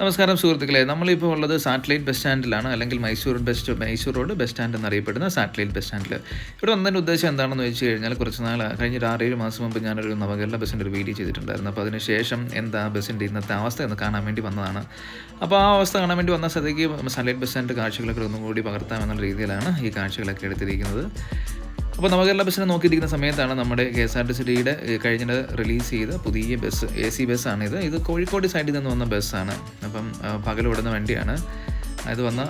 നമസ്കാരം സുഹൃത്തുക്കളെ. നമ്മളിപ്പോൾ ഉള്ളത് സാറ്റലൈറ്റ് ബസ് സ്റ്റാൻഡിലാണ്. അല്ലെങ്കിൽ Mysore bus Mysore road bus stand എന്നറിയപ്പെടുന്ന സാറ്റലൈറ്റ് ബസ് സ്റ്റാൻഡിൽ ഇവിടെ വന്നതിന്റെ ഉദ്ദേശം എന്താണെന്ന് വെച്ച് കഴിഞ്ഞാൽ കുറച്ച് നാൾ കഴിഞ്ഞ ഒരു ആറേഴ് മാസം മുമ്പ് ഞാനൊരു നവകേരള ബസ്സിന്റെ ഒരു വീഡിയോ ചെയ്തിട്ടുണ്ടായിരുന്നു. അപ്പോൾ അതിനുശേഷം എന്താ ബസ്സിന്റെ ഇന്നത്തെ അവസ്ഥ എന്ന് കാണാൻ വേണ്ടി വന്നതാണ്. അപ്പോൾ ആ അവസ്ഥ കാണാൻ വേണ്ടി വന്ന സ്ഥലത്തേക്ക് സാറ്റലൈറ്റ് ബസ് സ്റ്റാൻഡ് കാഴ്ചകളൊക്കെ ഒന്നും കൂടി പകർത്താമെന്നുള്ള രീതിയിലാണ് ഈ കാഴ്ചകളൊക്കെ എടുത്തിരിക്കുന്നത്. അപ്പോൾ നവകേരള ബസ്സിനെ നോക്കിയിരിക്കുന്ന സമയത്താണ് നമ്മുടെ കെ എസ് ആർ ടി സിയുടെ കഴിഞ്ഞ റിലീസ് ചെയ്ത പുതിയ ബസ് എ സി ബസ്സാണിത്. ഇത് കോഴിക്കോട് സൈഡിൽ നിന്ന് വന്ന ബസ്സാണ്. അപ്പം പകൽ ഓടുന്ന വണ്ടിയാണ്. അത് വന്ന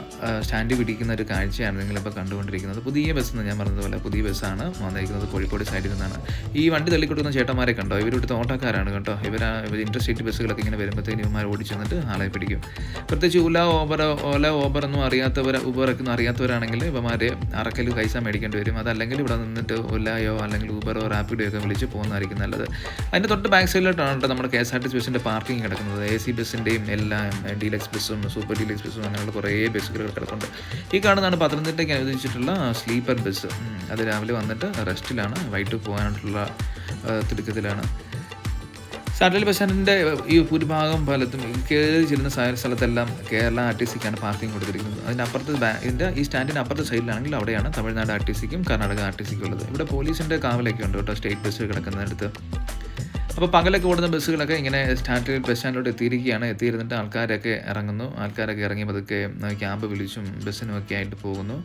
സ്റ്റാൻഡ് പിടിക്കുന്ന ഒരു കാഴ്ചയാണ് നിങ്ങളിപ്പോൾ കണ്ടുകൊണ്ടിരിക്കുന്നത്. പുതിയ ബസ് എന്ന് ഞാൻ പറഞ്ഞതുപോലെ പുതിയ ബസ്സാണ് വന്നിരിക്കുന്നത് കോഴിക്കോട് സൈഡിൽ നിന്നാണ്. ഈ വണ്ടി തള്ളിക്കൊടുക്കുന്ന ചേട്ടന്മാരെ കണ്ടോ? ഇവരിവിടുത്തെ ഓട്ടക്കാരാണ് കേട്ടോ. ഇവർ ഇൻട്രസ്റ്റേറ്റ് ബസ്സുകളൊക്കെ ഇങ്ങനെ വരുമ്പോഴത്തേക്കും ഇവന്മാർ ഓടിച്ചെന്നിട്ട് ആളെ പിടിക്കും. പ്രത്യേകിച്ച് ഉല ഓബർ ഓല ഓബർ ഒന്നും അറിയാത്തവർ ഊബറൊക്കെ ഒന്നും അറിയാത്തവരാണെങ്കിൽ ഇവന്മാർ അറക്കൽ പൈസ മേടിക്കേണ്ടി വരും. അതല്ലെങ്കിൽ ഇവിടെ നിന്നിട്ട് ഉലയോ അല്ലെങ്കിൽ ഊബറോ റാപ്പിഡോ ഒക്കെ വിളിച്ച് പോകുന്നതായിരിക്കും നല്ലത്. അതിന്റെ തൊട്ട് ബാക്ക് സൈഡിലോട്ടാണ് കേട്ടോ നമ്മുടെ K S R T C ബസ്സിന്റെ പാർക്കിംഗ് കിടക്കുന്നത് എ സി ബസ്സിന്റെയും എല്ലാം ഡീലക്സ് ബസ്സും സൂപ്പർ ഡീലക്സ് ബസ്സും അങ്ങനെയുള്ള കുറേ ബസ്സുകൾ കിടപ്പുണ്ട്. ഈ കാണുന്നതാണ് പത്തനംതിട്ടയ്ക്ക് അനുവദിച്ചിട്ടുള്ള സ്ലീപ്പർ ബസ്. അത് രാവിലെ വന്നിട്ട് റെസ്റ്റിലാണ്. വൈകിട്ട് പോകാനായിട്ടുള്ള തിടുക്കത്തിലാണ്. സാറ്റലൈറ്റ് ബസ് സ്റ്റാൻഡിന്റെ ഈ ഭൂരിഭാഗം ഫലത്തും കയറി ചെല്ലുന്ന സ്ഥ- സ്ഥലത്തെല്ലാം കേരള ആർ ടി സിക്കാണ് പാർക്കിംഗ് കൊടുത്തിരിക്കുന്നത്. അതിന്റെ അപ്പുറത്ത് ഇതിന്റെ ഈ സ്റ്റാൻഡിന്റെ അപ്പുറത്തെ സൈഡിലാണെങ്കിൽ അവിടെയാണ് തമിഴ്നാട് ആർ ടി സിക്കും കർണാടക ആർ ടി സിക്കും ഉള്ളത്. ഇവിടെ പോലീസിന്റെ കാവലൊക്കെ ഉണ്ട് കേട്ടോ സ്റ്റേറ്റ് ബസ് കിടക്കുന്നിടത്ത് അപ്പോൾ പകലൊക്കെ ഓടുന്ന ബസ്സുകളൊക്കെ ഇങ്ങനെ സ്റ്റാൻഡിൽ ബസ് സ്റ്റാൻഡിലോട്ട് എത്തിയിരിക്കുകയാണ്. എത്തിയിരുന്നിട്ട് ആൾക്കാരൊക്കെ ഇറങ്ങുന്നു. ആൾക്കാരൊക്കെ ഇറങ്ങി പതുക്കെ ക്യാമ്പ് വിളിച്ചും ബസ്സിനും ഒക്കെ ആയിട്ട് പോകുന്നു.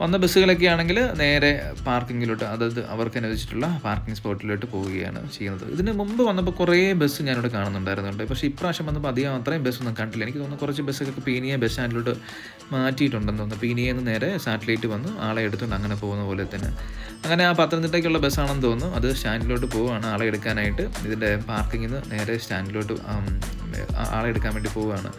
വന്ന ബസ്സുകളൊക്കെ ആണെങ്കിൽ നേരെ പാർക്കിങ്ങിലോട്ട് അതായത് അവർക്ക് അനുവദിച്ചിട്ടുള്ള പാർക്കിംഗ് സ്പോട്ടിലോട്ട് പോവുകയാണ് ചെയ്യുന്നത്. ഇതിന് മുമ്പ് വന്നപ്പോൾ കുറേ ബസ് ഞാനിവിടെ കാണുന്നുണ്ടായിരുന്നുണ്ട്. പക്ഷേ ഇപ്രാവശ്യം വന്നപ്പോൾ അധികം അത്രയും ബസ്സൊന്നും കണ്ടില്ല. എനിക്ക് തോന്നുന്നു കുറച്ച് ബസ്സൊക്കെ പീനിയ ബസ് സ്റ്റാൻഡിലോട്ട് മാറ്റിയിട്ടുണ്ടെന്ന് തോന്നുന്നു. പീനിയയിൽ നിന്ന് നേരെ സാറ്റലൈറ്റ് വന്ന് ആളെ എടുത്തുകൊണ്ട് അങ്ങനെ പോകുന്ന പോലെ തന്നെ. അങ്ങനെ ആ പത്തനംതിട്ടയ്ക്കുള്ള ബസ്സാണെന്ന് തോന്നുന്നു. അത് സ്റ്റാൻഡിലോട്ട് പോവുകയാണ്. ആളെ എടുക്കാനായിട്ട് ഇതിന്റെ പാർക്കിങ്ങിൽ നിന്ന് നേരെ സ്റ്റാൻഡിലോട്ട് ആളെ എടുക്കാൻ വേണ്ടി പോവുകയാണ്.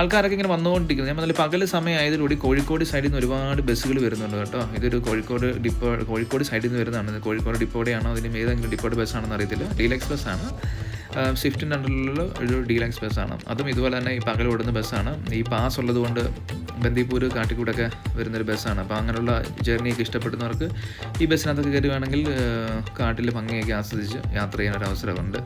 ആൾക്കാരൊക്കെ ഇങ്ങനെ വന്നുകൊണ്ടിരിക്കുന്നത്. ഞാൻ പറഞ്ഞാൽ പകൽ സമയമായതിലൂടെ കോഴിക്കോട് സൈഡിൽ നിന്ന് ഒരുപാട് ബസ്സുകൾ വരുന്നുണ്ട് കേട്ടോ. ഇതൊരു കോഴിക്കോട് ഡിപ്പോ കോഴിക്കോട് സൈഡിൽ നിന്ന് വരുന്നതാണ്. കോഴിക്കോട് ഡിപ്പോടെയാണോ അതിന് ഏതെങ്കിലും ഡിപ്പോയുടെ ബസ്സാണെന്ന് അറിയത്തില്ല. ഡീലക്സ് ബസ്സാണ്. സ്വിഫ്റ്റിന്റെ അണ്ടറിലുള്ള ഒരു ഡീലക്സ് ബസ്സാണ്. അതും ഇതുപോലെ തന്നെ ഈ പകൽ ഓടുന്ന ബസ്സാണ്. ഈ പാസ് ഉള്ളതുകൊണ്ട് ബന്ദിപ്പൂർ കാട്ടിക്കൂടൊക്കെ വരുന്നൊരു ബസ്സാണ്. അപ്പോൾ അങ്ങനെയുള്ള ജേർണിയൊക്കെ ഇഷ്ടപ്പെടുന്നവർക്ക് ഈ ബസ്സിനകത്തൊക്കെ കയറുകയാണെങ്കിൽ കാട്ടിൽ ഭംഗിയൊക്കെ ആസ്വദിച്ച് യാത്ര ചെയ്യാനൊരു അവസരമുണ്ട്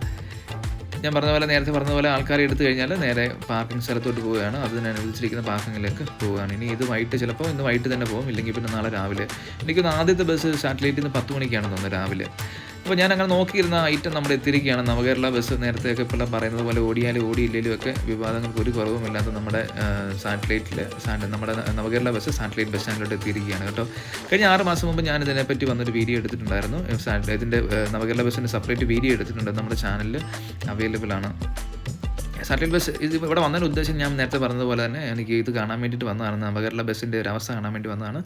ഞാൻ പറഞ്ഞ പോലെ നേരത്തെ പറഞ്ഞ പോലെ ആൾക്കാർ എടുത്തു കഴിഞ്ഞാൽ നേരെ പാർക്കിംഗ് സ്ഥലത്തോട്ട് പോവുകയാണ്. അതിനനുസരിച്ചിരിക്കുന്ന പാർക്കിങ്ങിലേക്ക് പോവുകയാണ്. ഇനി ഇത് വൈകിട്ട് ചിലപ്പോൾ ഇന്ന് വൈകിട്ട് തന്നെ പോകും ഇല്ലെങ്കിൽ പിന്നെ നാളെ രാവിലെ. എനിക്കൊന്ന് ആദ്യത്തെ ബസ് സാറ്റലൈറ്റിൽ നിന്ന് പത്ത് മണിക്കാണ് തോന്നുന്നത് രാവിലെ. അപ്പോൾ ഞാൻ അങ്ങനെ നോക്കിയിരുന്ന ഐറ്റം നമ്മുടെ എത്തിയിരിക്കുകയാണ്. നവകേരള ബസ് നേരത്തെയൊക്കെ ഇപ്പോൾ പറയുന്നത് പോലെ ഓടിയാലും ഓടിയില്ലെങ്കിലും ഒക്കെ വിവാദങ്ങൾക്ക് ഒരു കുറവുമില്ലാത്ത നമ്മുടെ സാറ്റലൈറ്റിൽ നമ്മുടെ നവകേരള ബസ് സാറ്റലൈറ്റ് ബസ് സ്റ്റാൻഡിലോട്ട് എത്തിയിരിക്കുകയാണ് കേട്ടോ. കഴിഞ്ഞ ആറ് മാസം മുമ്പ് ഞാൻ ഇതിനെപ്പറ്റി വന്നൊരു വീഡിയോ എടുത്തിട്ടുണ്ടായിരുന്നു. ഇതിന്റെ നവകേരള ബസ്സിന്റെ സെപ്പറേറ്റ് വീഡിയോ എടുത്തിട്ടുണ്ട് നമ്മുടെ ചാനലിൽ അവൈലബിൾ ആണ്. സാറ്റലൈറ്റ് ബസ് ഇത് ഇവിടെ വന്നതിന് ഉദ്ദേശം ഞാൻ നേരത്തെ പറഞ്ഞതുപോലെ തന്നെ എനിക്ക് ഇത് കാണാൻ വേണ്ടിയിട്ട് വന്നതാണ്. നവകേരള ബസ്സിന്റെ ഒരു അവസ്ഥ കാണാൻ വേണ്ടി വന്നതാണ്.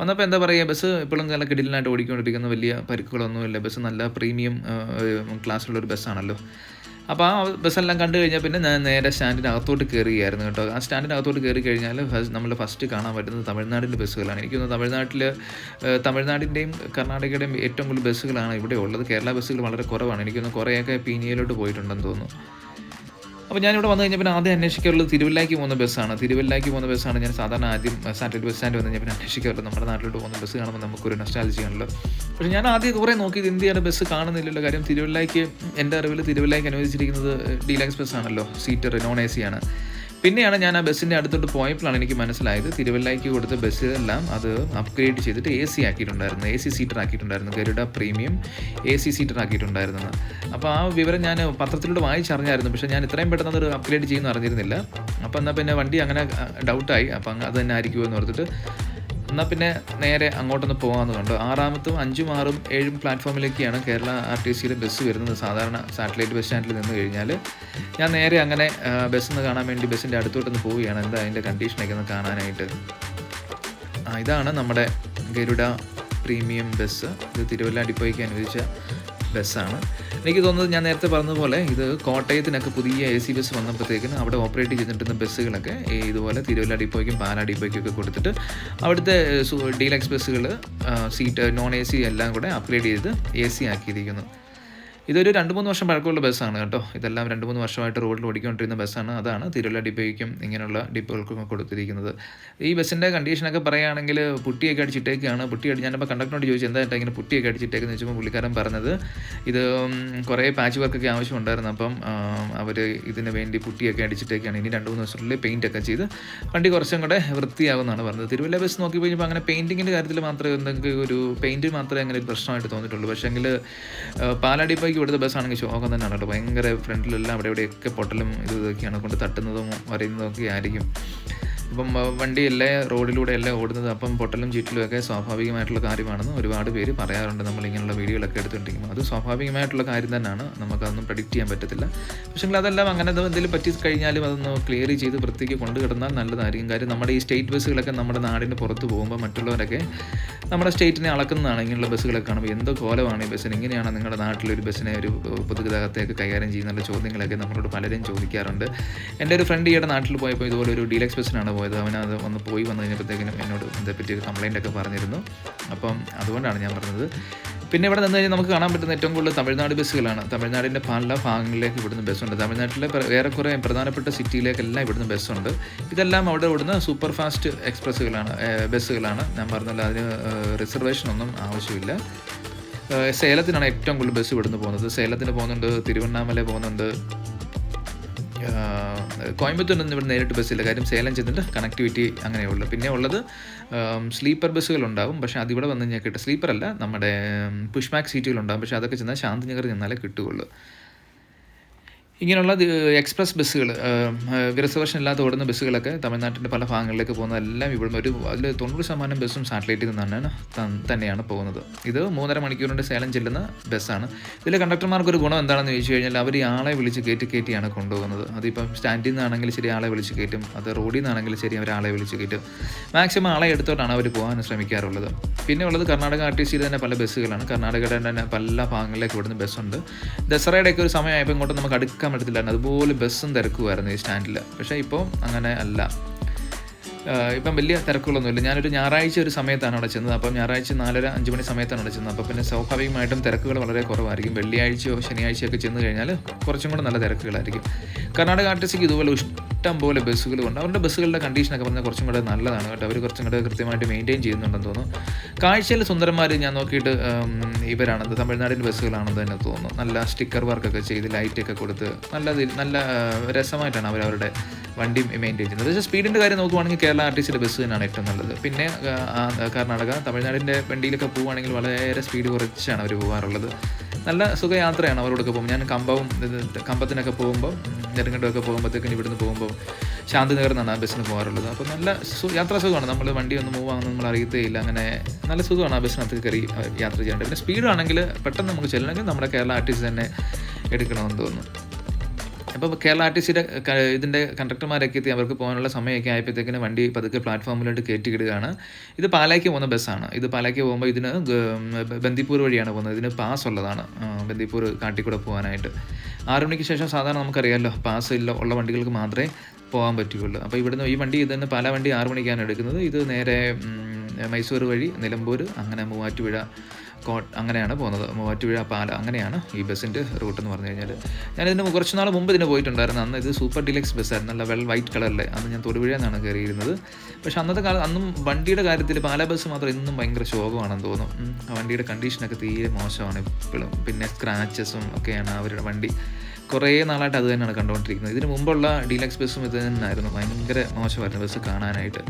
വന്നപ്പോൾ എന്താ പറയുക ബസ് ഇപ്പോഴും നല്ല കിടിലായിട്ട് ഓടിക്കൊണ്ടിരിക്കുന്ന. വലിയ പരിക്കുകളൊന്നുമില്ല. ബസ് നല്ല പ്രീമിയം ക്ലാസ്സിലുള്ള ഒരു ബസ്സാണല്ലോ. അപ്പോൾ ആ ബസ്സെല്ലാം കണ്ടു കഴിഞ്ഞാൽ പിന്നെ ഞാൻ നേരെ സ്റ്റാൻഡിന്റെ അകത്തോട്ട് കയറുകയായിരുന്നു കേട്ടോ. ആ സ്റ്റാൻഡിന്റെ അകത്തോട്ട് കയറി കഴിഞ്ഞാൽ നമ്മൾ ഫസ്റ്റ് കാണാൻ പറ്റുന്നത് തമിഴ്നാടിന്റെ ബസ്സുകളാണ്. എനിക്ക് തോന്നുന്നു തമിഴ്നാട്ടിൽ തമിഴ്നാടിന്റെയും കർണാടകയുടെയും ഏറ്റവും കൂടുതൽ ബസ്സുകളാണ് ഇവിടെ ഉള്ളത്. കേരള ബസ്സുകൾ വളരെ കുറവാണ്. എനിക്ക് തോന്നുന്നു കുറേയൊക്കെ പീനിയയിലോട്ട് പോയിട്ടുണ്ടെന്ന് തോന്നുന്നു. അപ്പോൾ ഞാനിവിടെ വന്നു കഴിഞ്ഞാൽ പിന്നെ ആദ്യം അന്വേഷിക്കാറുള്ളത് തിരുവല്ലയ്ക്ക് പോകുന്ന ബസ്സാണ്. തിരുവല്ലയ്ക്ക് പോകുന്ന ബസ്സാണ്. ഞാൻ സാധാരണ ആദ്യം സാറ്റലൈറ്റ് ബസ് സ്റ്റാൻഡ് വന്ന് കഴിഞ്ഞാൽ പിന്നെ അന്വേഷിക്കാറുള്ളത്. നമ്മുടെ നാട്ടിലോട്ട് പോകുന്ന ബസ് കാണുമ്പോൾ നമുക്കൊരു ആണല്ലോ പക്ഷേ ഞാൻ ആദ്യം കുറേ നോക്കിയത് ഇന്ത്യയുടെ ബസ് കാണുന്നില്ലല്ലോ കാര്യം തിരുവല്ലയ്ക്ക് എന്റെ അറിവിൽ തിരുവല്ലയ്ക്ക് അനുവദിച്ചിരിക്കുന്നത് ഡീലക്സ് ബസ്സാണല്ലോ. സീറ്റർ നോൺ എ സി ആണ്. പിന്നെയാണ് ഞാൻ ആ ബസ്സിന്റെ അടുത്തോട്ട് പോയപ്പോഴാണ് എനിക്ക് മനസ്സിലായത് തിരുവല്ലയ്ക്ക് കൊടുത്ത ബസ്സിലെല്ലാം അത് അപ്ഗ്രേഡ് ചെയ്തിട്ട് എ സി ആക്കിയിട്ടുണ്ടായിരുന്നു. A C seater ആക്കിയിട്ടുണ്ടായിരുന്നു. Garuda premium A C seater ആക്കിയിട്ടുണ്ടായിരുന്നത് അപ്പോൾ ആ വിവരം ഞാൻ പത്രത്തിലൂടെ വായിച്ചറിഞ്ഞായിരുന്നു. പക്ഷേ ഞാൻ ഇത്രയും പെട്ടെന്ന് അത് അപ്ഗ്രേഡ് ചെയ്യുമെന്ന് അറിഞ്ഞിരുന്നില്ല. അപ്പോൾ എന്നാൽ പിന്നെ വണ്ടി അങ്ങനെ ഡൗട്ടായി അപ്പം അത് തന്നെ ആയിരിക്കുമോ എന്ന് ഓർത്തിട്ട് എന്നാൽ പിന്നെ നേരെ അങ്ങോട്ടൊന്ന് പോകാമെന്ന് കണ്ടു ആറാമത്തും അഞ്ചും ആറും ഏഴും പ്ലാറ്റ്ഫോമിലേക്കാണ് കേരള ആർ ടി സിയുടെ ബസ് വരുന്നത്. സാധാരണ സാറ്റലൈറ്റ് ബസ് സ്റ്റാൻഡിൽ നിന്ന് കഴിഞ്ഞാൽ ഞാൻ നേരെ അങ്ങനെ ബസ് ഒന്ന് കാണാൻ വേണ്ടി ബസ്സിന്റെ അടുത്തോട്ടൊന്ന് പോവുകയാണ്. എന്താ അതിന്റെ കണ്ടീഷനൊക്കെ ഒന്ന് കാണാനായിട്ട്? ഇതാണ് നമ്മുടെ ഗരുഡ പ്രീമിയം ബസ് ഇത് തിരുവല്ല ഡിപ്പോയ്ക്ക് അനുവദിച്ച ബസ്സാണ് എനിക്ക് തോന്നുന്നത് ഞാൻ നേരത്തെ പറഞ്ഞതുപോലെ ഇത് കോട്ടയത്തിനൊക്കെ പുതിയ എ സി ബസ് വന്നപ്പോഴത്തേക്കിന് അവിടെ ഓപ്പറേറ്റ് ചെയ്തിട്ടുന്ന ബസ്സുകളൊക്കെ ഇതുപോലെ തിരുവല്ല ഡിപ്പോയ്ക്കും പാലാ ഡിപ്പോയ്ക്കൊക്കെ കൊടുത്തിട്ട് അവിടുത്തെ ഡീലക്സ് ബസ്സുകൾ സീറ്റ് നോൺ എ സി എല്ലാം കൂടെ അപ്ഗ്രേഡ് ചെയ്ത് എ സി ആക്കിയിരിക്കുന്നു. ഇതൊരു രണ്ട് മൂന്ന് വർഷം പഴക്കമുള്ള ബസ്സാണ് കേട്ടോ. ഇതെല്ലാം രണ്ട് മൂന്ന് വർഷമായിട്ട് റോഡിൽ ഓടിക്കൊണ്ടിരുന്ന ബസ്സാണ്. അതാണ് തിരുവല്ല ഡിപ്പോയ്ക്കും ഇങ്ങനെയുള്ള ഡിപ്പോകൾക്കും കൊടുത്തിരിക്കുന്നത്. ഈ ബസ്സിന്റെ കണ്ടീഷനൊക്കെ പറയുകയാണെങ്കിൽ പുട്ടിയൊക്കെ അടിച്ചിട്ടേക്കാണ്. പുട്ടി അടി ഞാനിപ്പോൾ കണ്ടക്ടറിനോട് ചോദിച്ചു എന്താ ഇങ്ങനെ പുട്ടിയൊക്കെ അടിച്ചിട്ടേക്കെന്ന്? ചോദിച്ചപ്പോൾ പുള്ളിക്കാരൻ പറഞ്ഞത് ഇത് കുറേ പാച്ച് വർക്കൊക്കെ ആവശ്യമുണ്ടായിരുന്നു. അപ്പം അവർ ഇതിന് വേണ്ടി പുട്ടിയൊക്കെ അടിച്ചിട്ടേക്കാണ്. ഇനി രണ്ട് മൂന്ന് ദിവസത്തിനുള്ളിൽ പെയിന്റൊക്കെ ചെയ്ത് വണ്ടി കുറച്ചും കൂടെ വൃത്തിയാകുമെന്നാണ് പറഞ്ഞത്. തിരുവല്ല ബസ് നോക്കി കഴിഞ്ഞപ്പോൾ അങ്ങനെ പെയിന്റിങ്ങിന്റെ കാര്യത്തിൽ മാത്രമേ എന്തെങ്കിലും ഒരു പെയിന്റ് മാത്രമേ അങ്ങനെ ഒരു പ്രശ്നമായിട്ട് തോന്നിയിട്ടുള്ളൂ. പക്ഷേങ്കിൽ പാലാടിപ്പേക്ക് ഇവിടുത്തെ ബസ്സാണെങ്കിൽ ശോകം തന്നെയാണ് കേട്ടോ. ഭയങ്കര ഫ്രണ്ടിലെല്ലാം അവിടെ ഇവിടെയൊക്കെ പൊട്ടലും ഇത് ഇതൊക്കെയാണ് കൊണ്ട് തട്ടുന്നതും വരയുന്നതും ഒക്കെ ആയിരിക്കും. ഇപ്പം വണ്ടി വണ്ടിയല്ലേ റോഡിലൂടെ അല്ലേ ഓടുന്നത്? അപ്പം പൊട്ടലും ചീറ്റലും ഒക്കെ സ്വാഭാവികമായിട്ടുള്ള കാര്യമാണെന്ന് ഒരുപാട് പേര് പറയാറുണ്ട്. നമ്മൾ ഇങ്ങനെയുള്ള വീഡിയോകളൊക്കെ എടുത്തിട്ടുണ്ടെങ്കിൽ അത് സ്വാഭാവികമായിട്ടുള്ള കാര്യം തന്നെയാണ്. നമുക്കതൊന്നും പ്രഡിക്റ്റ് ചെയ്യാൻ പറ്റത്തില്ല. പക്ഷേ അതെല്ലാം അങ്ങനെ എന്തെങ്കിലും പറ്റി കഴിഞ്ഞാലും അതൊന്ന് ക്ലിയർ ചെയ്ത് വൃത്തിക്ക് കൊണ്ടു കിടന്നാൽ നല്ലതായിരിക്കും. കാര്യം നമ്മുടെ ഈ സ്റ്റേറ്റ് ബസ്സുകളൊക്കെ നമ്മുടെ നാടിന് പുറത്ത് പോകുമ്പോൾ മറ്റുള്ളവരൊക്കെ നമ്മുടെ സ്റ്റേറ്റിനെ അളക്കുന്നതാണ് ഇങ്ങനെയുള്ള ബസ്സുകളൊക്കെ കാണുമ്പോൾ. എന്തോ കോലമാണ് ഈ ബസ്സിന്? ഇങ്ങനെയാണ് നിങ്ങളുടെ നാട്ടിലൊരു ബസ്സിനെ ഒരു പൊതുഗതാഗതത്തെയൊക്കെ കൈകാര്യം ചെയ്യുന്നുള്ള ചോദ്യങ്ങളൊക്കെ നമ്മളോട് പലരും ചോദിക്കാറുണ്ട്. എന്റെ ഒരു ഫ്രണ്ട് ഈയുടെ നാട്ടിൽ പോയപ്പോൾ ഇതുപോലെ ഒരു ഡീലക്സ് ബസ്സിനാണ് പോയത്. അവനത് വന്ന് പോയി വന്നു കഴിഞ്ഞപ്പോഴത്തേക്കിനും എന്നോട് ഇതേപ്പറ്റി കംപ്ലയിന്റ് ഒക്കെ പറഞ്ഞിരുന്നു. അപ്പം അതുകൊണ്ടാണ് ഞാൻ പറഞ്ഞത്. പിന്നെ ഇവിടെ നിന്ന് കഴിഞ്ഞാൽ നമുക്ക് കാണാൻ പറ്റുന്ന ഏറ്റവും കൂടുതൽ തമിഴ്നാട് ബസ്സുകളാണ്. തമിഴ്നാടിന്റെ പല ഭാഗങ്ങളിലേക്ക് ഇവിടുന്ന് ബസ്സുണ്ട്. തമിഴ്നാട്ടിലെ ഏറെക്കുറെ പ്രധാനപ്പെട്ട സിറ്റിയിലേക്കെല്ലാം ഇവിടുന്ന് ബസ്സുണ്ട്. ഇതെല്ലാം അവിടെ ഇവിടുന്ന് സൂപ്പർ ഫാസ്റ്റ് എക്സ്പ്രസ്സുകളാണ് ബസ്സുകളാണ്. ഞാൻ പറഞ്ഞല്ലോ അതിന് റിസർവേഷൻ ഒന്നും ആവശ്യമില്ല. സേലത്തിനാണ് ഏറ്റവും കൂടുതൽ ബസ് ഇവിടുന്ന് പോകുന്നത്. സേലത്തിന് പോകുന്നുണ്ട് തിരുവണ്ണാമല പോകുന്നുണ്ട്. കോയമ്പത്തൂരിൽ നിന്ന് ഇവിടെ നേരിട്ട് ബസ്സില്ല. കാര്യം സേലം ചെന്നിട്ട് കണക്ടിവിറ്റി അങ്ങനെയുള്ളൂ. പിന്നെ ഉള്ളത് സ്ലീപ്പർ ബസ്സുകൾ ഉണ്ടാവും. പക്ഷേ അതിവിടെ വന്ന് കഴിഞ്ഞാൽ കിട്ടും സ്ലീപ്പർ അല്ല നമ്മുടെ പുഷ്മാക് സീറ്റുകൾ ഉണ്ടാവും. പക്ഷേ അതൊക്കെ ചെന്നാൽ ശാന്തിനഗർ ചെന്നാലേ കിട്ടുകയുള്ളൂ. ഇങ്ങനെയുള്ള എക്സ്പ്രസ് ബസ്സുകൾ റിസർവേഷൻ ഇല്ലാതെ ഓടുന്ന ബസ്സുകളൊക്കെ തമിഴ്നാട്ടിന്റെ പല ഭാഗങ്ങളിലേക്ക് പോകുന്നതെല്ലാം ഇവിടുന്ന് ഒരു അതിൽ തൊണ്ണൂറ് ശതമാനം ബസ്സും സാറ്റലൈറ്റിൽ നിന്നാണ് തന്നെയാണ് പോകുന്നത്. ഇത് മൂന്നര മണിക്കൂറിന്റെ സേലം ചെല്ലുന്ന ബസ്സാണ്. ഇതിൽ കണ്ടക്ടർമാർക്ക് ഒരു ഗുണം എന്താണെന്ന് ചോദിച്ചു കഴിഞ്ഞാൽ അവർ ഈ ആളെ വിളിച്ച് കയറ്റി കയറ്റിയാണ് കൊണ്ടുപോകുന്നത്. അതിപ്പം സ്റ്റാൻഡിൽ നിന്നാണെങ്കിൽ ശരി ആളെ വിളിച്ച് കയറ്റും അത് റോഡിൽ നിന്നാണെങ്കിൽ ശരി അവർ ആളെ വിളിച്ച് കയറ്റും. മാക്സിമം ആളെ എടുത്തോട്ടാണ് അവർ പോകാൻ ശ്രമിക്കാറുള്ളത്. പിന്നെ ഉള്ളത് കർണാടക ആർ ടി സിയിൽ തന്നെ പല ബസ്സുകളാണ്. കർണാടകയുടെ തന്നെ പല ഭാഗങ്ങളിലേക്ക് ഇവിടുന്ന് ബസ്സുണ്ട്. ദസറയുടെയൊക്കെ ഒരു സമയമായപ്പോൾ ഇങ്ങോട്ട് നമുക്ക് അടുക്കാൻ പറ്റത്തില്ലായിരുന്നു. അതുപോലെ ബസ്സും തിരക്കുമായിരുന്നു ഈ സ്റ്റാൻഡിൽ പക്ഷേ ഇപ്പോൾ അങ്ങനെ അല്ല. ഇപ്പം വലിയ തിരക്കുകളൊന്നുമില്ല. ഞാനൊരു ഞായറാഴ്ച ഒരു സമയത്താണ് അവിടെ ചെന്നത്. അപ്പം ഞായറാഴ്ച നാലര അഞ്ച് മണി സമയത്താണ് അവിടെ ചെന്നത്. അപ്പം പിന്നെ സ്വാഭാവികമായിട്ടും തിരക്കുകൾ വളരെ കുറവായിരിക്കും. വെള്ളിയാഴ്ചയോ ശനിയാഴ്ചയോ ഒക്കെ ചെന്ന് കഴിഞ്ഞാൽ കുറച്ചും കൂടെ നല്ല തിരക്കുകളായിരിക്കും. കർണാടക ആർട്ടിസ്റ്റിക്ക് ഇതുപോലെ ഇഷ്ടം പോലെ ബസ്സുകളുണ്ട് അവരുടെ ബസ്സുകളുടെ കണ്ടീഷനൊക്കെ പറഞ്ഞാൽ കുറച്ചും കൂടെ നല്ലതാണ് കേട്ടോ. അവർ കുറച്ചും കൂടെ കൃത്യമായിട്ട് മെയിന്റെയിൻ ചെയ്യുന്നുണ്ടെന്ന് തോന്നുന്നു. കാഴ്ചയിൽ സുന്ദരന്മാർ ഞാൻ നോക്കിയിട്ട് ഇവരാണത്. തമിഴ്നാടിന്റെ ബസ്സുകളാണെന്ന് തന്നെ തോന്നുന്നു. നല്ല സ്റ്റിക്കർ വർക്കൊക്കെ ചെയ്ത് ലൈറ്റൊക്കെ കൊടുത്ത് നല്ല നല്ല രസമായിട്ടാണ് അവർ അവരുടെ വണ്ടി മെയിന്റെയിൻ ചെയ്യുന്നത്. പക്ഷേ സ്പീഡിന്റെ കാര്യം നോക്കുവാണെങ്കിൽ കേരള ആർ ടി സിയുടെ ബസ് തന്നെയാണ് ഏറ്റവും നല്ലത്. പിന്നെ കർണാടക തമിഴ്നാടിന്റെ വണ്ടിയിലൊക്കെ പോവുകയാണെങ്കിൽ വളരെ സ്പീഡ് കുറച്ചാണ് അവർ പോകാറുള്ളത്. നല്ല സുഖയാത്രയാണ് അവരോടൊക്കെ പോകുമ്പോൾ. ഞാൻ കമ്പവും കമ്പത്തിനൊക്കെ പോകുമ്പോൾ നെടുങ്കണ്ടൊക്കെ പോകുമ്പോഴത്തേക്കും ഇവിടുന്ന് പോകുമ്പോൾ ശാന്തിനഗർ നിന്നാണ് ആ ബസ്സിന് പോകാറുള്ളത്. അപ്പോൾ നല്ല യാത്രാ സുഖമാണ്. നമ്മൾ വണ്ടി ഒന്ന് മൂവ് ആകുന്ന നമ്മൾ അറിയത്തേയില്ല. അങ്ങനെ നല്ല സുഖമാണ് ആ ബസ്സിനകത്ത് കയറി യാത്ര ചെയ്യേണ്ടത്. പിന്നെ സ്പീഡാണെങ്കിൽ പെട്ടെന്ന് നമുക്ക് ചെല്ലണമെങ്കിൽ നമ്മുടെ കേരള ആർട്ടിസ്റ്റ് തന്നെ എടുക്കണമെന്ന് തോന്നുന്നു. അപ്പോൾ കേരള ആർ ടി സിയുടെ ഇതിന്റെ കണ്ടക്ടർമാരൊക്കെ എത്തി അവർക്ക് പോകാനുള്ള സമയമൊക്കെ ആയപ്പോഴത്തേക്കിന് വണ്ടി പതുക്കെ പ്ലാറ്റ്ഫോമിലോട്ട് കയറ്റിക്കിടുകയാണ് ഇത് പാലായ്ക്ക് പോകുന്ന ബസ്സാണ്. ഇത് പാലായ്ക്ക് പോകുമ്പോൾ ഇതിന് ബന്ദിപ്പൂർ വഴിയാണ് പോകുന്നത്. ഇതിന് പാസ് ഉള്ളതാണ്. ബന്ദിപ്പൂർ കാട്ടിക്കൂടെ പോകാനായിട്ട്. ആറു മണിക്ക് ശേഷം സാധാരണ നമുക്കറിയാമല്ലോ പാസ് ഇല്ല ഉള്ള വണ്ടികൾക്ക് മാത്രമേ പോകാൻ പറ്റുകയുള്ളൂ. അപ്പോൾ ഇവിടുന്ന് ഈ വണ്ടി ഇതിന് പാല വണ്ടി ആറു മണിക്കാണ് എടുക്കുന്നത്. ഇത് നേരെ മൈസൂർ വഴി നിലമ്പൂർ അങ്ങനെ മൂവാറ്റുപുഴ കോ അങ്ങനെയാണ് പോകുന്നത്. മൂവാറ്റുപുഴ പാല അങ്ങനെയാണ് ഈ ബസ്സിന്റെ റൂട്ട് എന്ന് പറഞ്ഞു കഴിഞ്ഞാൽ ഞാനിതിന് കുറച്ച് നാൾ മുമ്പ് ഇതിന് പോയിട്ടുണ്ടായിരുന്നു. അന്ന് ഇത് സൂപ്പർ ഡിലക്സ് ബസ്സായിരുന്നു നല്ല വെൽ വൈറ്റ് കളറിലെ. അന്ന് ഞാൻ തൊടുപുഴ നിന്നാണ് കയറിയിരുന്നത്. പക്ഷേ അന്നത്തെ കാലം അന്നും വണ്ടിയുടെ കാര്യത്തിൽ പാല ബസ് മാത്രം ഇന്നും ഭയങ്കര ശോകമാണെന്ന് തോന്നുന്നു വണ്ടിയുടെ കണ്ടീഷനൊക്കെ തീരെ മോശമാണ് ഇപ്പോഴും പിന്നെ സ്ക്രാച്ചസും ഒക്കെയാണ് അവരുടെ വണ്ടി. കുറേ നാളായിട്ട് അത് തന്നെയാണ് കണ്ടുകൊണ്ടിരിക്കുന്നത് ഇതിന് മുമ്പുള്ള ഡീലക്സ് ബസ്സും ഇത് തന്നെയായിരുന്നു. ഭയങ്കര മോശമായിരുന്നു ബസ് കാണാനായിട്ട്.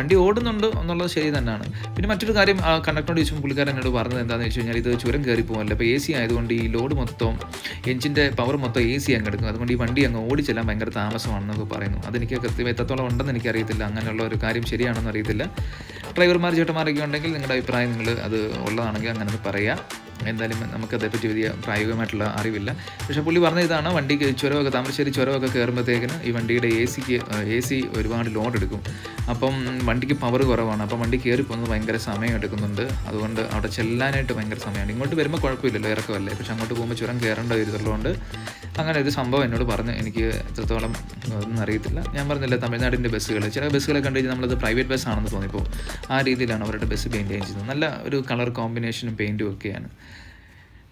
വണ്ടി ഓടുന്നുണ്ട് എന്നുള്ളത് ശരി തന്നെയാണ്. പിന്നെ മറ്റൊരു കാര്യം കണ്ടക്ടറോട് ചോദിച്ചപ്പോൾ പുള്ളിക്കാരൻ എന്നോട് പറഞ്ഞത് എന്താണെന്ന് വെച്ച് കഴിഞ്ഞാൽ ഇത് ചുരം കയറി പോകാനല്ല. അപ്പോൾ എ സി ആയതുകൊണ്ട് ഈ ലോഡ് മൊത്തം എഞ്ചിന്റെ പവർ മൊത്തം എ സി അങ്ങ് എടുക്കും. അതുകൊണ്ട് ഈ വണ്ടി അങ്ങ് ഓടിച്ചെല്ലാം ഭയങ്കര താമസമാണെന്നൊക്കെ പറയുന്നു. അതെനിക്ക് കൃത്യം എത്രത്തോളം ഉണ്ടെന്ന് എനിക്കറിയത്തില്ല. അങ്ങനെയുള്ള ഒരു കാര്യം ശരിയാണെന്ന് അറിയത്തില്ല. ഡ്രൈവർമാർ ചേട്ടന്മാരൊക്കെ ഉണ്ടെങ്കിൽ നിങ്ങളുടെ അഭിപ്രായം നിങ്ങൾ അത് ഉള്ളതാണെങ്കിൽ അങ്ങനെ പറയുക പറയാം. എന്തായാലും നമുക്ക് അതേപ്പറ്റി വലിയ പ്രായോഗികമായിട്ടുള്ള അറിവില്ല. പക്ഷേ പുള്ളി പറഞ്ഞ ഇതാണ് വണ്ടിക്ക് ചുരമൊക്കെ താമരശ്ശേരി ചുരമൊക്കെ കയറുമ്പോഴത്തേക്കിന് ഈ വണ്ടിയുടെ എ സിക്ക് എ സി ഒരുപാട് ലോഡ് എടുക്കും. അപ്പം വണ്ടിക്ക് പവർ കുറവാണ്. അപ്പം വണ്ടി കയറി പോകുന്നത് ഭയങ്കര സമയം എടുക്കുന്നുണ്ട്. അതുകൊണ്ട് അവിടെ ചെല്ലാനായിട്ട് ഭയങ്കര സമയമാണ്. ഇങ്ങോട്ട് വരുമ്പോൾ കുഴപ്പമില്ലല്ലോ ഇറക്കമല്ലേ? പക്ഷെ അങ്ങോട്ട് പോകുമ്പോൾ ചുരം കയറേണ്ട വരുന്നുള്ളതുകൊണ്ട് അങ്ങനെ ഒരു സംഭവം എന്നോട് പറഞ്ഞ്. എനിക്ക് എത്രത്തോളം ഒന്നും അറിയത്തില്ല. ഞാൻ പറഞ്ഞില്ല തമിഴ്നാടിന്റെ ബസ്സുകൾ ചില ബസ്സുകളെ കണ്ടു കഴിഞ്ഞാൽ നമ്മളത് പ്രൈവറ്റ് ബസ്സാണെന്ന് തോന്നിപ്പോൾ ആ രീതിയിലാണ് അവരുടെ ബസ് പെയിന്റ് ചെയ്യുന്നത്. നല്ല ഒരു കളർ കോമ്പിനേഷനും പെയിന്റും ഒക്കെയാണ്.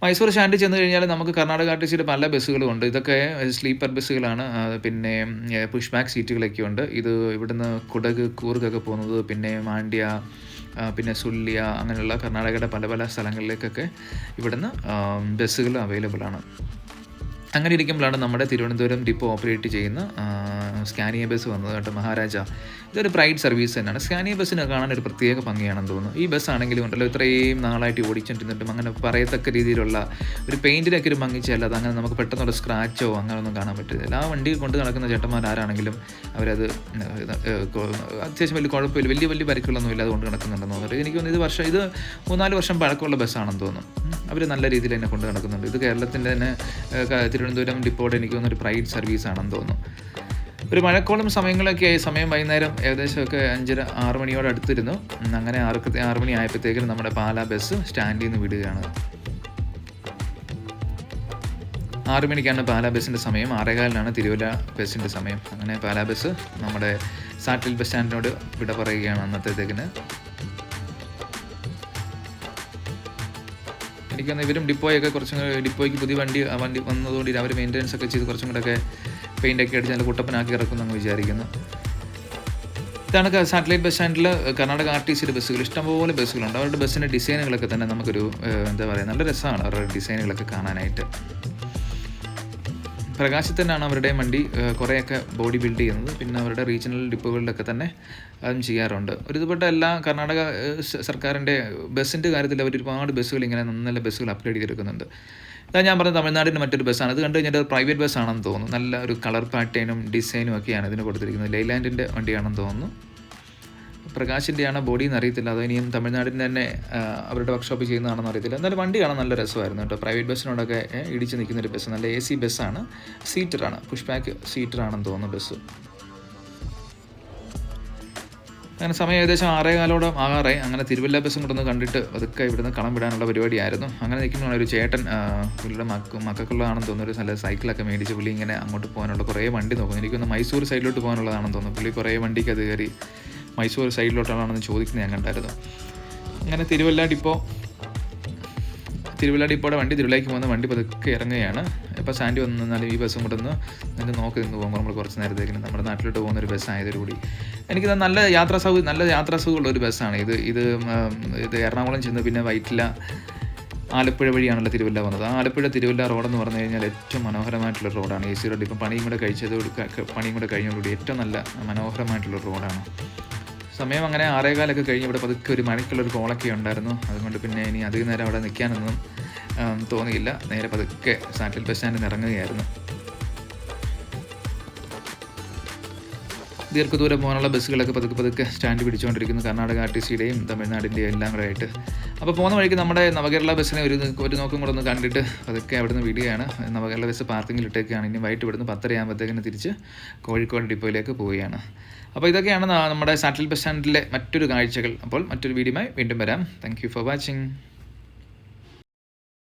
മൈസൂർ സ്റ്റാൻഡിൽ ചെന്ന് കഴിഞ്ഞാൽ നമുക്ക് കർണാടക ആർ ടി സിയുടെ പല ബസ്സുകളും ഉണ്ട്. ഇതൊക്കെ സ്ലീപ്പർ ബസ്സുകളാണ്. പിന്നെ പുഷ് ബാക്ക് സീറ്റുകളൊക്കെ ഉണ്ട്. ഇത് ഇവിടുന്ന് കുടക് കൂർഗൊക്കെ പോകുന്നത് പിന്നെ മാണ്ഡ്യ പിന്നെ സുല്യ അങ്ങനെയുള്ള കർണാടകയുടെ പല പല സ്ഥലങ്ങളിലേക്കൊക്കെ ഇവിടുന്ന് ബസ്സുകൾ അവൈലബിൾ ആണ് അങ്ങനെ ഇരിക്കുമ്പോഴാണ് നമ്മുടെ തിരുവനന്തപുരം ഡിപ്പോ ഓപ്പറേറ്റ് ചെയ്യുന്ന സ്കാനിയ ബസ് വന്നത് കേട്ടോ മഹാരാജ. ഇതൊരു പ്രൈഡ് സർവീസ് തന്നെയാണ്. സ്കാനിയ ബസ്സിന് കാണാൻ ഒരു പ്രത്യേക ഭംഗിയാണെന്ന് തോന്നുന്നു. ഈ ബസ് ആണെങ്കിലും ഉണ്ടല്ലോ ഇത്രയും നാളായിട്ട് ഓടിച്ചിട്ടിരുന്നിട്ടും അങ്ങനെ പറയത്തക്ക രീതിയിലുള്ള ഒരു പെയിന്റിനൊക്കെ ഒരു ഭംഗിച്ചല്ല അത് അങ്ങനെ നമുക്ക് പെട്ടെന്നുള്ള സ്ക്രാച്ചോ അങ്ങനെയൊന്നും കാണാൻ പറ്റില്ല ആ വണ്ടി കൊണ്ട് നടക്കുന്ന ചേട്ടന്മാർ ആരാണെങ്കിലും അവരത് അത്യാവശ്യം വലിയ കുഴപ്പമില്ല. വലിയ വലിയ പരിക്കുകളൊന്നും ഇല്ലാതെ കൊണ്ട് നടക്കുന്നുണ്ടെന്ന് തോന്നുന്നു. എനിക്ക് തോന്നുന്നു ഇത് വർഷം ഇത് മൂന്നാൽ വർഷം പഴക്കമുള്ള ബസ്സാണെന്ന് തോന്നുന്നു. അവർ നല്ല രീതിയിൽ തന്നെ കൊണ്ട് നടക്കുന്നുണ്ട്. ഇത് കേരളത്തിന്റെ തന്നെ തിരുവനന്തപുരം ഡിപ്പോയുടെ എനിക്ക് തോന്നുന്നൊരു പ്രൈവറ്റ് സർവീസ് ആണെന്ന് തോന്നുന്നു. ഒരു മഴക്കോളം സമയങ്ങളൊക്കെ ആയി. സമയം വൈകുന്നേരം ഏകദേശമൊക്കെ അഞ്ചര ആറ് മണിയോട് അടുത്തിരുന്നു. അങ്ങനെ ആറ് ആറ് മണി ആയപ്പോഴത്തേക്കും നമ്മുടെ പാലാ ബസ് സ്റ്റാൻഡിൽ നിന്ന് വിടുകയാണ്. ആറ് മണിക്കാണ് പാലാ ബസ്സിന്റെ സമയം. ആറേകാലിനാണ് തിരുവല്ല ബസ്സിന്റെ സമയം. അങ്ങനെ പാലാ ബസ് നമ്മുടെ സാറ്റിൽ ബസ് സ്റ്റാൻഡിനോട് വിട പറയുകയാണ് അന്നത്തേക്കിന്. എനിക്ക് തോന്നുന്നു ഇവരും ഡിപ്പോയൊക്കെ കുറച്ചും ഡിപ്പോയ്ക്ക് പുതിയ വണ്ടി വണ്ടി വന്നതുകൊണ്ട് അവർ മെയിന്റെനൻസ് ഒക്കെ ചെയ്ത് കുറച്ചും കൂടെ ഒക്കെ പെയിന്റൊക്കെ അടിച്ച് നല്ല കുട്ടപ്പനാക്കി ഇറക്കുമെന്ന് വിചാരിക്കുന്നു. ഇതാണ് സാറ്റലൈറ്റ് ബസ് സ്റ്റാൻഡിൽ കർണാടക ആർ ടി സിയുടെ ബസ്സുകൾ. ഇഷ്ടംപോലെ ബസ്സുകളുണ്ട്. അവരുടെ ബസ്സിന്റെ ഡിസൈനുകളൊക്കെ തന്നെ നമുക്കൊരു എന്താ പറയുക നല്ല രസമാണ് അവരുടെ ഡിസൈനുകളൊക്കെ കാണാനായിട്ട്. പ്രകാശത്തിനാണ് അവരുടെ വണ്ടി കുറേയൊക്കെ ബോഡി ബിൽഡ് ചെയ്യുന്നത്. പിന്നെ അവരുടെ റീജിയണൽ ഡിപ്പുകളിലൊക്കെ തന്നെ അതും ചെയ്യാറുണ്ട്. ഒരുതുപെട്ട എല്ലാ കർണാടക സർക്കാരിന്റെ ബസ്സിന്റെ കാര്യത്തിൽ അവർ ഒരുപാട് ബസ്സുകൾ ഇങ്ങനെ നല്ല നല്ല ബസ്സുകൾ അപ്ഗ്രേഡ് ചെയ്തെടുക്കുന്നുണ്ട്. ഇതാ ഞാൻ പറഞ്ഞ തമിഴ്നാടിന്റെ മറ്റൊരു ബസ്സാണ്. അത് കണ്ടു കഴിഞ്ഞാൽ പ്രൈവറ്റ് ബസ്സാണെന്ന് തോന്നുന്നു. നല്ല ഒരു കളർ പാറ്റേണും ഡിസൈനും ഒക്കെയാണ് ഇതിന് കൊടുത്തിരിക്കുന്നത്. ലൈലാൻഡിന്റെ വണ്ടിയാണെന്ന് തോന്നുന്നു. പ്രകാശിന്റെയാണ് ബോഡി എന്ന് അറിയത്തില്ല അത് ഇനിയും തമിഴ്നാടിന്റെ തന്നെ അവരുടെ വർക്ക്ഷോപ്പ് ചെയ്യുന്നതാണെന്ന് അറിയത്തില്ല. എന്നാലും വണ്ടി കാണാൻ നല്ല രസമായിരുന്നു കേട്ടോ. പ്രൈവറ്റ് ബസ്സിനോടൊക്കെ ഇടിച്ച് നിൽക്കുന്ന ഒരു ബസ് നല്ല എ സി ബസ്സാണ് സീറ്ററാണ് പുഷ് ബാക്ക് സീറ്ററാണെന്ന് തോന്നുന്നു ബസ് അങ്ങനെ സമയം ഏകദേശം ആറേ കാലോടെ ആറേ അങ്ങനെ തിരുവല്ല ബസ്സും കൂടെ ഒന്ന് കണ്ടിട്ട് അതൊക്കെ ഇവിടുന്ന് കളം വിടാനുള്ള പരിപാടിയായിരുന്നു. അങ്ങനെ നിൽക്കുമ്പോഴാണ് ഒരു ചേട്ടൻ പുള്ളിയുടെ മക്ക മക്കൾക്കുള്ളതാണെന്ന് തോന്നുന്നു. ഒരു നല്ല സൈക്കിളൊക്കെ മേടിച്ച് പുള്ളി ഇങ്ങനെ അങ്ങോട്ട് പോകാനുള്ള കുറേ വണ്ടി നോക്കുന്നു. എനിക്കൊന്ന് മൈസൂർ സൈഡിലോട്ട് പോകാനുള്ളതാണെന്ന് തോന്നുന്നു. പുള്ളി കുറേ വണ്ടിക്ക് അത് കയറി മൈസൂർ സൈഡിലോട്ടാണെന്ന് ചോദിക്കുന്നത് ഞാൻ കണ്ടായിരുന്നു. അങ്ങനെ തിരുവല്ല ഡിപ്പോ തിരുവല്ല ഡിപ്പോടെ വണ്ടി തിരുവല്ലയ്ക്ക് പോകുന്ന വണ്ടി പതുക്കെ ഇറങ്ങുകയാണ്. ഇപ്പോൾ സാൻഡി വന്ന് നിന്നാലും ഈ ബസ്സും കൂടെ ഒന്ന് നിങ്ങൾക്ക് നോക്കി നിന്ന് പോകുമ്പോൾ നമ്മൾ കുറച്ച് നേരത്തേക്കിന് നമ്മുടെ നാട്ടിലോട്ട് പോകുന്ന ഒരു ബസ് ആയതോടുകൂടി എനിക്ക് നല്ല യാത്രാ സൗകര്യം നല്ല യാത്രാ സൗകര്യമുള്ള ഒരു ബസ്സാണ് ഇത് ഇത് ഇത് എറണാകുളം ചെന്ന് പിന്നെ വൈറ്റില ആലപ്പുഴ വഴിയാണല്ലോ തിരുവല്ല വന്നത്. ആ ആലപ്പുഴ തിരുവല്ല റോഡെന്ന് പറഞ്ഞു കഴിഞ്ഞാൽ ഏറ്റവും മനോഹരമായിട്ടുള്ള റോഡാണ് എ സി റോഡ് ഇപ്പം പണിയും കൂടെ കഴിച്ചതോട് പണിയും കൂടെ കഴിഞ്ഞതോടുകൂടി ഏറ്റവും നല്ല മനോഹരമായിട്ടുള്ള റോഡാണ് സമയം അങ്ങനെ ആറേകാലൊക്കെ കഴിഞ്ഞ് ഇവിടെ പതുക്കെ ഒരു മഴയ്ക്കുള്ളൊരു കോളൊക്കെ ഉണ്ടായിരുന്നു. അതുകൊണ്ട് പിന്നെ ഇനി അധികം നേരം അവിടെ നിൽക്കാനൊന്നും തോന്നിയില്ല. നേരെ പതുക്കെ സാറ്റൽ ബസ് സ്റ്റാൻഡിൽ ഇറങ്ങുകയായിരുന്നു. ദീർഘദൂരം പോകാനുള്ള ബസ്സുകളൊക്കെ പതുക്കെ പതുക്കെ സ്റ്റാൻഡ് പിടിച്ചുകൊണ്ടിരിക്കുന്നു. കർണാടക ആർ ടി സിയുടെയും തമിഴ്നാടിന്റെയും എല്ലാം കൂടെ ആയിട്ട് അപ്പോൾ പോകുന്ന വഴിക്ക് നമ്മുടെ നവകേരള ബസ്സിനെ ഒരു ഒരു നോക്കും കൂടെ ഒന്ന് കണ്ടിട്ട് പതുക്കെ അവിടുന്ന് വിടുകയാണ്. നവകേരള ബസ് പാർക്കിങ്ങിൽ ഇട്ടേക്കാണ്. ഇനി വൈകിട്ട് ഇവിടുന്ന് പത്തരയാകുമ്പോഴത്തേക്കിന് തിരിച്ച് കോഴിക്കോട് ഡിപ്പോയിലേക്ക് പോവുകയാണ്. അപ്പോൾ ഇതൊക്കെയാണ് നമ്മുടെ സാറ്റൽ ബസ് സ്റ്റാൻഡിലെ മറ്റൊരു കാഴ്ചകൾ. അപ്പോൾ മറ്റൊരു വീഡിയോയുമായി വീണ്ടും വരാം. Thank for watching